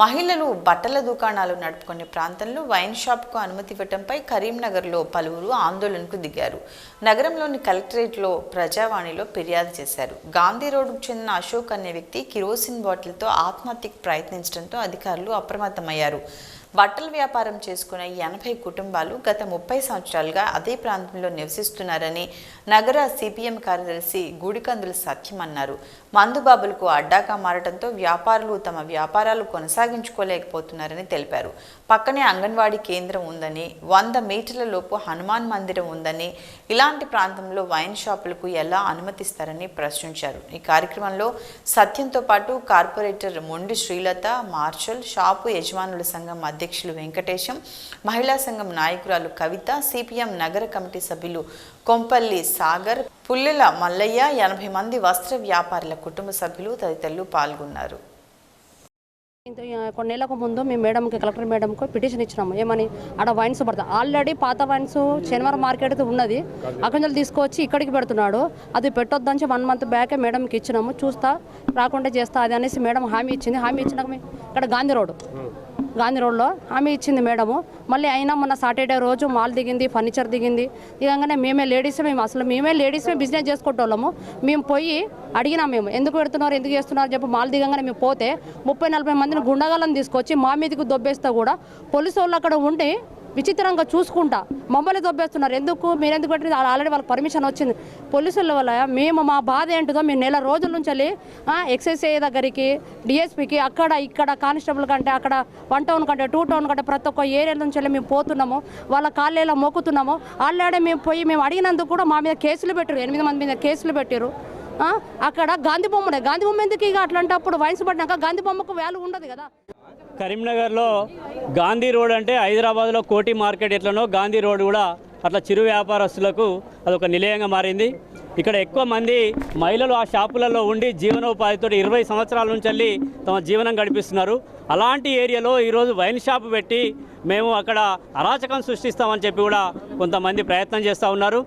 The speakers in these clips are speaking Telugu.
మహిళలు బట్టల దుకాణాలు నడుపుకునే ప్రాంతంలో వైన్ షాప్కు అనుమతి ఇవ్వటంపై కరీంనగర్లో పలువురు ఆందోళనకు దిగారు. నగరంలోని కలెక్టరేట్లో ప్రజావాణిలో ఫిర్యాదు చేశారు. గాంధీ రోడ్డుకు చెందిన అశోక్ అనే వ్యక్తి కిరోసిన్ బాటిల్తో ఆత్మహత్యకు ప్రయత్నించడంతో అధికారులు అప్రమత్తమయ్యారు. బట్టల వ్యాపారం చేసుకున్న ఎనభై కుటుంబాలు గత ముప్పై సంవత్సరాలుగా అదే ప్రాంతంలో నివసిస్తున్నారని నగర సిపిఎం కార్యదర్శి గుడికందుల సత్యం అన్నారు. మందుబాబులకు అడ్డాగా మారడంతో వ్యాపారులు తమ వ్యాపారాలు కొనసాగించుకోలేకపోతున్నారని తెలిపారు. పక్కనే అంగన్వాడీ కేంద్రం ఉందని వంద మీటర్ల లోపు హనుమాన్ మందిరం ఉందని ఇలాంటి ప్రాంతంలో వైన్ షాపులకు ఎలా అనుమతిస్తారని ప్రశ్నించారు. ఈ కార్యక్రమంలో సత్యంతో పాటు కార్పొరేటర్ మొండి శ్రీలత మార్షల్ షాపు యజమానుల సంఘం అధ్యక్షులు వెంకటేశం మహిళా సంఘం నాయకురాలు కవిత సిపిఎం నగర కమిటీ సభ్యులు కొంపల్లి సాగర్ పుల్లెల మల్లయ్య ఎనభై మంది వస్త్ర వ్యాపారుల కుటుంబ సభ్యులు తదితరులు పాల్గొన్నారు. ఇంత కొన్ని నెలలకు ముందు మేము మేడంకి కలెక్టర్ మేడంకు పిటిషన్ ఇచ్చినాము. ఏమని? ఆడ వైన్స్ పడతాయి ఆల్రెడీ పాత వైన్స్ శనివారం మార్కెట్ అయితే ఉన్నది. అక్కడి తీసుకొచ్చి ఇక్కడికి పెడుతున్నాడు. అది పెట్టొద్దని వన్ మంత్ బ్యాకే మేడంకి ఇచ్చినాము. చూస్తా రాకుండా చేస్తా అది అనేసి మేడం హామీ ఇచ్చింది. హామీ ఇచ్చినాక ఇక్కడ గాంధీ రోడ్. గాంధీ రోడ్లో హామీ ఇచ్చింది మేడము. మళ్ళీ అయినా మొన్న సాటర్డే రోజు మాల్ దిగింది ఫర్నిచర్ దిగింది. దిగంగానే మేమే లేడీస్ మేము అసలు మేమే లేడీస్ బిజినెస్ చేసుకుంటోళ్ళము. మేము పోయి అడిగినాం మేము ఎందుకు పెడుతున్నారు ఎందుకు చేస్తున్నారు? చెప్పి మాల్ దిగంగానే మేము పోతే ముప్పై నలభై మందిని గుండగాలను తీసుకొచ్చి మా మీదకి దొబ్బేస్తా కూడా పోలీసు వాళ్ళు అక్కడ ఉండి విచిత్రంగా చూసుకుంటా. మమ్మల్ని దొబ్బేస్తున్నారు. ఎందుకు? మీరు ఎందుకు పెట్టింది ఆల్రెడీ వాళ్ళకి పర్మిషన్ వచ్చింది. పోలీసుల వల్ల మేము మా బాధ ఏంటిదో మేము నెల రోజుల నుంచి వెళ్ళి ఎక్సైజ్ దగ్గరికి డిఎస్పీకి అక్కడ ఇక్కడ కానిస్టేబుల్ కంటే అక్కడ వన్ టౌన్ కంటే టూ టౌన్ కంటే ప్రతి ఒక్క ఏరియా నుంచి వెళ్ళి మేము పోతున్నాము. వాళ్ళ కాళ్ళేలా మోకుతున్నాము. ఆల్రెడీ మేము పోయి మేము అడిగినందుకు కూడా మా మీద కేసులు పెట్టారు ఎనిమిది మంది మీద కేసులు పెట్టారు అక్కడ గాంధీ బొమ్మనే. గాంధీ బొమ్మ ఎందుకు ఇక అట్లాంటప్పుడు? వయసు పడినాక గాంధీ బొమ్మకు వాల్యూ ఉండదు కదా. కరీంనగర్లో గాంధీ రోడ్ అంటే హైదరాబాద్లో కోటి మార్కెట్ ఎట్లనో గాంధీ రోడ్ కూడా అట్లా చిరు వ్యాపారస్తులకు అదొక నిలయంగా మారింది. ఇక్కడ ఎక్కువ మంది మహిళలు ఆ షాపులలో ఉండి జీవనోపాధితో ఇరవై సంవత్సరాల నుంచి వెళ్ళి తమ జీవనం గడిపిస్తున్నారు. అలాంటి ఏరియాలో ఈరోజు వైన్ షాప్ పెట్టి మేము అక్కడ అరాచకం సృష్టిస్తామని చెప్పి కూడా కొంతమంది ప్రయత్నం చేస్తూ ఉన్నారు.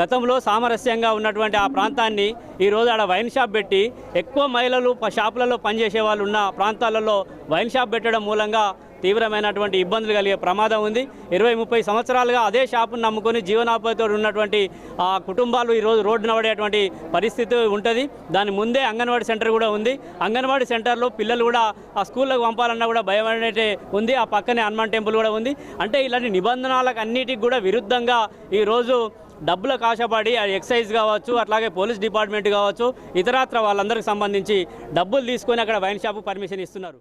గతంలో సామరస్యంగా ఉన్నటువంటి ఆ ప్రాంతాన్ని ఈరోజు ఆడ వైన్ షాప్ పెట్టి ఎక్కువ మహిళలు షాపులలో పనిచేసే వాళ్ళు ఉన్న ప్రాంతాలలో వైన్ షాప్ పెట్టడం మూలంగా తీవ్రమైనటువంటి ఇబ్బందులు కలిగే ప్రమాదం ఉంది. ఇరవై ముప్పై సంవత్సరాలుగా అదే షాపును నమ్ముకొని జీవనోపాధితో ఉన్నటువంటి ఆ కుటుంబాలు ఈరోజు రోడ్డున పడేటువంటి పరిస్థితి ఉంటుంది. దాని ముందే అంగన్వాడీ సెంటర్ కూడా ఉంది. అంగన్వాడీ సెంటర్లో పిల్లలు కూడా ఆ స్కూళ్ళకు పంపాలన్నా కూడా భయం అనేది ఉంది. ఆ పక్కనే హనుమాన్ టెంపుల్ కూడా ఉంది. అంటే ఇలాంటి నిబంధనలకు అన్నిటికి కూడా విరుద్ధంగా ఈరోజు డబ్బులకు ఆశపడి ఎక్సైజ్ కావచ్చు అట్లాగే పోలీస్ డిపార్ట్మెంట్ కావచ్చు ఇతరత్ర వాళ్ళందరికీ సంబంధించి డబ్బులు తీసుకొని అక్కడ వైన్ షాపు పర్మిషన్ ఇస్తున్నారు.